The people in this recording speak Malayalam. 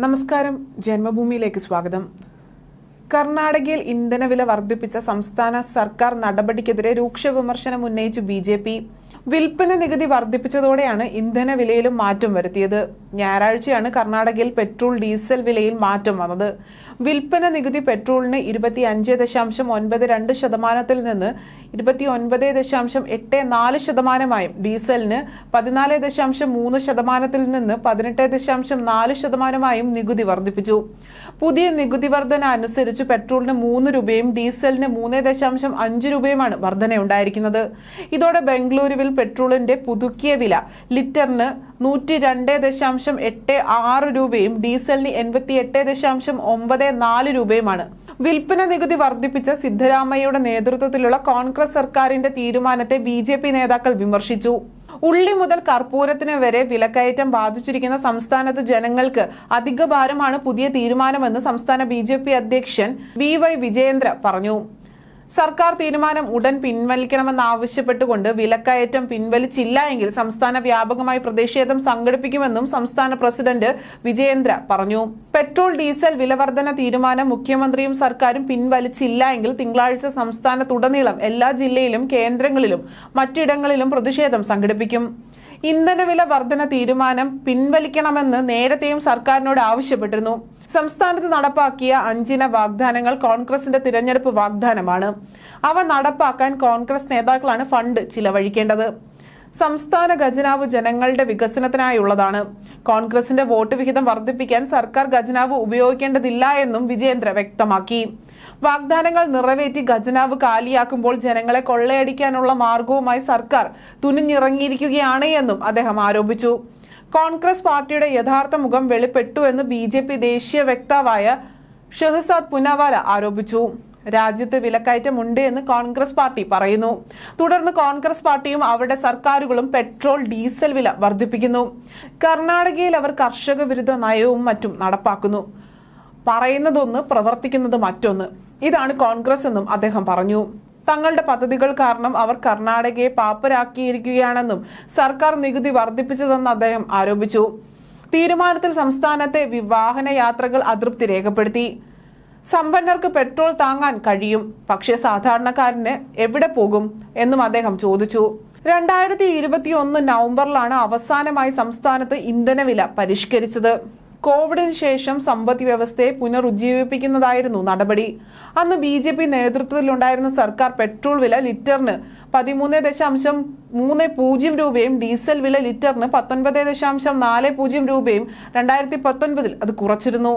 നമസ്കാരം. ജന്മഭൂമിയിലേക്ക് സ്വാഗതം. കർണാടകയിൽ ഇന്ധനവില വർദ്ധിപ്പിച്ച സംസ്ഥാന സർക്കാർ നടപടിക്കെതിരെ രൂക്ഷ വിമർശനം ഉന്നയിച്ച് ബി ജെ പി. വിൽപ്പന നികുതി വർദ്ധിപ്പിച്ചതോടെയാണ് ഇന്ധന വിലയിലും മാറ്റം വരുത്തിയത്. ഞായറാഴ്ചയാണ് കർണാടകയിൽ പെട്രോൾ ഡീസൽ വിലയിൽ മാറ്റം വന്നത്. വിൽപ്പന നികുതി പെട്രോളിന് ഇരുപത്തി അഞ്ച് ദശാംശം ഒൻപത് രണ്ട് ശതമാനത്തിൽ നിന്ന് ഇരുപത്തി ഒൻപത് ദശാംശം എട്ട് നാല് ശതമാനമായും ഡീസലിന് പതിനാല് ദശാംശം മൂന്ന് ശതമാനത്തിൽ നിന്ന് പതിനെട്ട് ദശാംശം നാല് ശതമാനമായും നികുതി വർദ്ധിപ്പിച്ചു. പുതിയ നികുതി വർധന അനുസരിച്ച് പെട്രോളിന് മൂന്ന് രൂപയും ഡീസലിന് മൂന്ന് ദശാംശം അഞ്ച് രൂപയുമാണ് വർധനയുണ്ടായിരിക്കുന്നത്. ഇതോടെ ബംഗളൂരുവിൽ പെട്രോളിന്റെ പുതുക്കിയ വില ലിറ്ററിന് നൂറ്റി രണ്ട് ദശാംശം എട്ട് ആറ് രൂപയും ഡീസലിന് എൺപത്തി എട്ട് ദശാംശം ഒമ്പത് നാല് രൂപയുമാണ്. വിൽപ്പന നികുതി വർദ്ധിപ്പിച്ച സിദ്ധരാമയ്യയുടെ നേതൃത്വത്തിലുള്ള കോൺഗ്രസ് സർക്കാരിന്റെ തീരുമാനത്തെ ബി ജെ പി നേതാക്കൾ വിമർശിച്ചു. ഉള്ളി മുതൽ കർപ്പൂരത്തിന് വരെ വിലക്കയറ്റം ബാധിച്ചിരിക്കുന്ന സംസ്ഥാനത്ത് ജനങ്ങൾക്ക് അധിക ഭാരമാണ് പുതിയ തീരുമാനമെന്ന് സംസ്ഥാന ബി അധ്യക്ഷൻ വി വൈ വിജയേന്ദ്ര പറഞ്ഞു. സർക്കാർ തീരുമാനം ഉടൻ പിൻവലിക്കണമെന്നാവശ്യപ്പെട്ടുകൊണ്ട് വിലക്കയറ്റം പിൻവലിച്ചില്ല എങ്കിൽ സംസ്ഥാന വ്യാപകമായി പ്രതിഷേധം സംഘടിപ്പിക്കുമെന്നും സംസ്ഥാന പ്രസിഡന്റ് വിജയേന്ദ്ര പറഞ്ഞു. പെട്രോൾ ഡീസൽ വിലവർധന തീരുമാനം മുഖ്യമന്ത്രിയും സർക്കാരും പിൻവലിച്ചില്ല എങ്കിൽ തിങ്കളാഴ്ച സംസ്ഥാനത്തുടനീളം എല്ലാ ജില്ലയിലും കേന്ദ്രങ്ങളിലും മറ്റിടങ്ങളിലും പ്രതിഷേധം സംഘടിപ്പിക്കും. ഇന്ധനവില വർധന തീരുമാനം പിൻവലിക്കണമെന്ന് നേരത്തെയും സർക്കാരിനോട് ആവശ്യപ്പെട്ടിരുന്നു. സംസ്ഥാനത്ത് നടപ്പാക്കിയ അഞ്ചിന വാഗ്ദാനങ്ങൾ കോൺഗ്രസിന്റെ തിരഞ്ഞെടുപ്പ് വാഗ്ദാനമാണ്. അവ നടപ്പാക്കാൻ കോൺഗ്രസ് നേതാക്കളാണ് ഫണ്ട് ചിലവഴിക്കേണ്ടത്. സംസ്ഥാന ഖജനാവ് ജനങ്ങളുടെ വികസനത്തിനായുള്ളതാണ്. കോൺഗ്രസിന്റെ വോട്ട് വിഹിതം വർദ്ധിപ്പിക്കാൻ സർക്കാർ ഖജനാവ് ഉപയോഗിക്കേണ്ടതില്ല എന്നും വിജയേന്ദ്ര വ്യക്തമാക്കി. വാഗ്ദാനങ്ങൾ നിറവേറ്റി ഖജനാവ് കാലിയാക്കുമ്പോൾ ജനങ്ങളെ കൊള്ളയടിക്കാനുള്ള മാർഗവുമായി സർക്കാർ തുനിഞ്ഞിറങ്ങിയിരിക്കുകയാണ് എന്നും അദ്ദേഹം ആരോപിച്ചു. കോൺഗ്രസ് പാർട്ടിയുടെ യഥാർത്ഥ മുഖം വെളിപ്പെട്ടു എന്ന് ബി ജെ പി ദേശീയ വക്താവായ ഷെഹസാദ് പുനവാല ആരോപിച്ചു. രാജ്യത്ത് വിലക്കയറ്റമുണ്ട് എന്ന് കോൺഗ്രസ് പാർട്ടി പറയുന്നു. തുടർന്ന് കോൺഗ്രസ് പാർട്ടിയും അവരുടെ സർക്കാരുകളും പെട്രോൾ ഡീസൽ വില വർദ്ധിപ്പിക്കുന്നു. കർണാടകയിൽ അവർ കർഷക വിരുദ്ധ നയവും മറ്റും നടപ്പാക്കുന്നു. പറയുന്നതൊന്ന് പ്രവർത്തിക്കുന്നത് മറ്റൊന്ന്. ഇതാണ് കോൺഗ്രസ് എന്നും അദ്ദേഹം പറഞ്ഞു. തങ്ങളുടെ പദ്ധതികൾ കാരണം അവർ കർണാടകയെ പാപ്പരാക്കിയിരിക്കുകയാണെന്നും സർക്കാർ നികുതി വർദ്ധിപ്പിച്ചതെന്ന് അദ്ദേഹം ആരോപിച്ചു. തീരുമാനത്തിൽ സംസ്ഥാനത്തെ വിവാഹന യാത്രകൾ അതൃപ്തി രേഖപ്പെടുത്തി. സമ്പന്നർക്ക് പെട്രോൾ താങ്ങാൻ കഴിയും പക്ഷേ സാധാരണക്കാരന് എവിടെ പോകും എന്നും അദ്ദേഹം ചോദിച്ചു. രണ്ടായിരത്തി ഇരുപത്തിയൊന്ന് നവംബറിലാണ് അവസാനമായി സംസ്ഥാനത്ത് ഇന്ധനവില പരിഷ്കരിച്ചത്. കോവിഡിന് ശേഷം സമ്പദ് വ്യവസ്ഥയെ പുനരുജ്ജീവിപ്പിക്കുന്നതായിരുന്നു നടപടി. അന്ന് ബി ജെ പി നേതൃത്വത്തിലുണ്ടായിരുന്ന സർക്കാർ പെട്രോൾ വില ലിറ്ററിന് പതിമൂന്ന് ദശാംശം മൂന്ന് പൂജ്യം രൂപയും ഡീസൽ വില ലിറ്ററിന് പത്തൊൻപത് ദശാംശം നാല് പൂജ്യം രൂപയും രണ്ടായിരത്തി പത്തൊൻപതിൽ അത് കുറച്ചിരുന്നു.